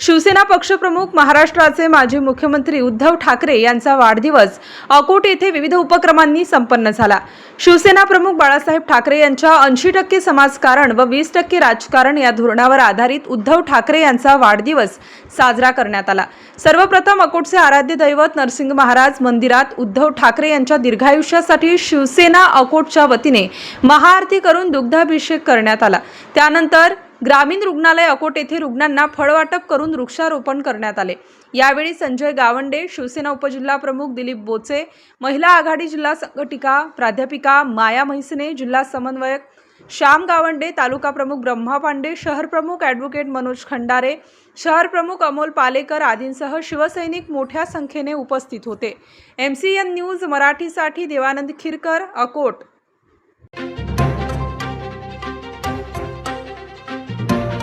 Shiv Sena पक्षप्रमुख महाराष्ट्राचे माजी मुख्यमंत्री उद्धव ठाकरे यांचा वाढदिवस अकोट येथे विविध उपक्रमांनी संपन्न झाला. शिवसेना प्रमुख बाळासाहेब ठाकरे यांच्या ऐंशी टक्के समाजकारण व वीस टक्के राजकारण या धोरणावर आधारित उद्धव ठाकरे यांचा वाढदिवस साजरा करण्यात आला. सर्वप्रथम अकोटचे आराध्य दैवत नरसिंह महाराज मंदिरात उद्धव ठाकरे यांच्या दीर्घायुष्यासाठी शिवसेना अकोटच्या वतीने महाआरती करून दुग्धाभिषेक करण्यात आला. त्यानंतर ग्रामीण रुग्णालय अकोट येथे रुग्णांना फळवाटप करून वृक्षारोपण करण्यात आले. यावेळी संजय गावंडे शिवसेना उपजिल्हा प्रमुख दिलीप बोचे महिला आघाडी जिल्हा संघटिका प्राध्यापिका माया म्हैसने जिल्हा समन्वयक श्याम गावंडे तालुका प्रमुख ब्रह्मा पांडे शहर प्रमुख ॲडव्होकेट मनोज खंडारे शहर प्रमुख अमोल पालेकर आदींसह शिवसैनिक मोठ्या संख्येने उपस्थित होते. एम सी एन न्यूज मराठीसाठी देवानंद खिरकर अकोट.